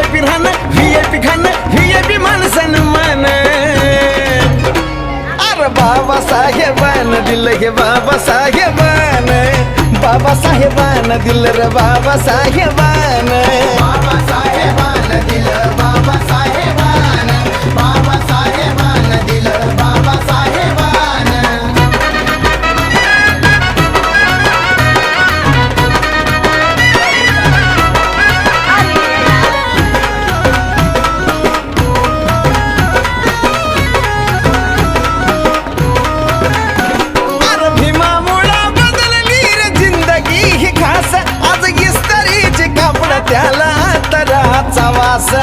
VIP VIP घन VIP मन अरे बाबा साहेबान, दिल बाबा साहेबान। बाबा साहेबान, दिल रे बाबा साहेबान। আছে